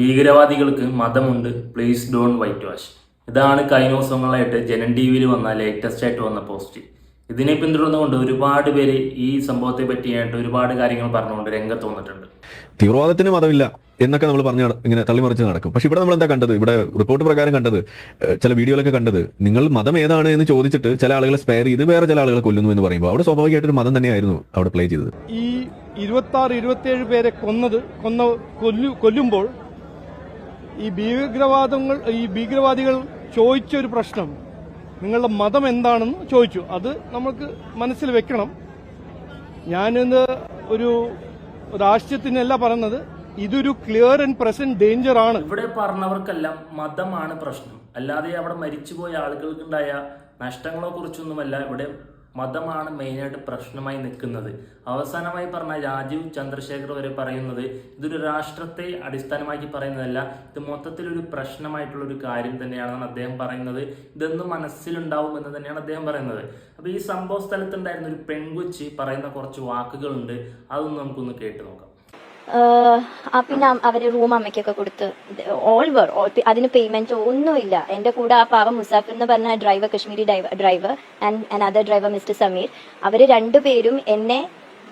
ഭീകരവാദികൾക്ക് മതമുണ്ട്. Please don't white wash ഇതാണ് കഴിഞ്ഞ ദിവസങ്ങളായിട്ട് ജനൻ ടി വിയിൽ വന്ന ലേറ്റസ്റ്റ് ആയിട്ട് വന്ന പോസ്റ്റ് ഇതിനെ പിന്തുടർന്നുകൊണ്ട് ഒരുപാട് പേര് ഈ സംഭവത്തെ പറ്റിയായിട്ട് ഒരുപാട് കാര്യങ്ങൾ പറഞ്ഞുകൊണ്ട് രംഗത്ത് വന്നിട്ടുണ്ട്. തീവ്രവാദത്തിന് മതമില്ല എന്നൊക്കെ നമ്മൾ പറഞ്ഞ ഇങ്ങനെ തള്ളിമറിച്ച് നടക്കും. പക്ഷെ ഇവിടെ നമ്മൾ എന്താ കണ്ടത്? ഇവിടെ റിപ്പോർട്ട് പ്രകാരം കണ്ടത് ചില വീഡിയോയിലൊക്കെ കണ്ടത് നിങ്ങൾ മതം ഏതാണ് എന്ന് ചോദിച്ചിട്ട് ചില ആളുകളെ സ്പെയർ ചെയ്ത് വേറെ ചില ആളുകളെ കൊല്ലുന്നു എന്ന് പറയുമ്പോൾ അവിടെ സ്വാഭാവികമായിട്ട് ഒരു മതം തന്നെയായിരുന്നു അവിടെ പ്ലേ ചെയ്തത്. ഈ ഇരുപത്തി ആറ് ഇരുപത്തിയേഴ് പേരെ കൊന്നത് കൊന്ന കൊല്ലു കൊല്ലുമ്പോൾ ഈ ഭീകരവാദങ്ങൾ ഈ ഭീകരവാദികൾ ചോദിച്ച ഒരു പ്രശ്നം നിങ്ങളുടെ മതം എന്താണെന്ന് ചോദിച്ചു. അത് നമുക്ക് മനസ്സിൽ വെക്കണം. ഞാനിന്ന് ഒരു രാഷ്ട്രീയത്തിനല്ല പറയുന്നത് ഇതൊരു ക്ലിയർ ആൻഡ് പ്രസന്റ് ഡേഞ്ചർ ആണ്. ഇവിടെ പറഞ്ഞവർക്കെല്ലാം മതമാണ് പ്രശ്നം. അല്ലാതെ അവിടെ മരിച്ചുപോയ ആളുകൾക്കുണ്ടായ നഷ്ടങ്ങളെ കുറിച്ചൊന്നുമല്ല ഇവിടെ മതമാണ് മെയിനായിട്ട് പ്രശ്നമായി നിൽക്കുന്നത്. അവസാനമായി പറഞ്ഞ രാജീവ് ചന്ദ്രശേഖർ വരെ പറയുന്നത് ഇതൊരു രാഷ്ട്രത്തെ അടിസ്ഥാനമാക്കി പറയുന്നതല്ല ഇത് മൊത്തത്തിലൊരു പ്രശ്നമായിട്ടുള്ള ഒരു കാര്യം തന്നെയാണെന്നാണ് അദ്ദേഹം പറയുന്നത്. ഇതൊന്നും മനസ്സിലുണ്ടാവും എന്ന് തന്നെയാണ് അദ്ദേഹം പറയുന്നത്. അപ്പോൾ ഈ സംഭവ സ്ഥലത്തുണ്ടായിരുന്ന ഒരു പെൺകൊച്ചി പറയുന്ന കുറച്ച് വാക്കുകളുണ്ട് അതൊന്നും നമുക്കൊന്ന് കേട്ട് നോക്കാം. പിന്നെ അവർ റൂം അമ്മയ്ക്കൊക്കെ കൊടുത്ത്. ഓൾ വർ അതിന് പേയ്മെന്റ് ഒന്നുമില്ല. എന്റെ കൂടെ ആ പാവം മുസാഫിർ എന്ന് പറഞ്ഞ driver Kashmiri driver and another driver mister Sameer അവർ രണ്ടുപേരും എന്നെ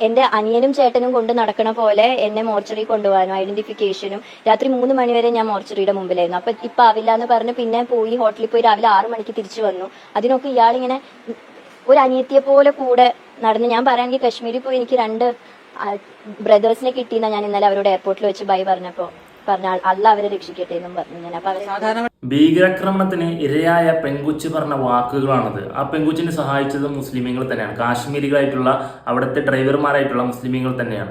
എന്റെ അനിയനും ചേട്ടനും കൊണ്ട് നടക്കണ പോലെ എന്നെ മോർച്ചറി കൊണ്ടുപോകാനും ഐഡന്റിഫിക്കേഷനും രാത്രി മൂന്ന് മണിവരെ ഞാൻ മോർച്ചറിയുടെ മുമ്പിലായിരുന്നു. അപ്പൊ ഇപ്പൊ ആവില്ല എന്ന് പറഞ്ഞ് പിന്നെ പോയി ഹോട്ടലിൽ പോയി രാവിലെ ആറു മണിക്ക് തിരിച്ചു വന്നു. അതിനൊക്കെ ഇയാളിങ്ങനെ ഒരു അനിയത്തിയെ പോലെ കൂടെ നടന്ന് ഞാൻ പറയാമെങ്കിൽ കശ്മീരിൽ പോയി എനിക്ക് രണ്ട് ബ്രദേഴ്സിനെ കിട്ടിയെന്ന ഞാൻ ഇന്നലെ അവരോട് എയർപോർട്ടിൽ വെച്ച് ബൈ പറഞ്ഞപ്പോ പറഞ്ഞ അല്ല അവരെ രക്ഷിക്കട്ടെ എന്നും പറഞ്ഞു ഞാൻ. അപ്പൊ ഭീകരാക്രമണത്തിന് ഇരയായ പെങ്കുച്ച് പറഞ്ഞ വാക്കുകളാണത്. ആ പെങ്കുച്ചിനെ സഹായിച്ചത് മുസ്ലിമീങ്ങൾ തന്നെയാണ്. കാശ്മീരികളായിട്ടുള്ള അവിടുത്തെ ഡ്രൈവർമാരായിട്ടുള്ള മുസ്ലിമീങ്ങൾ തന്നെയാണ്.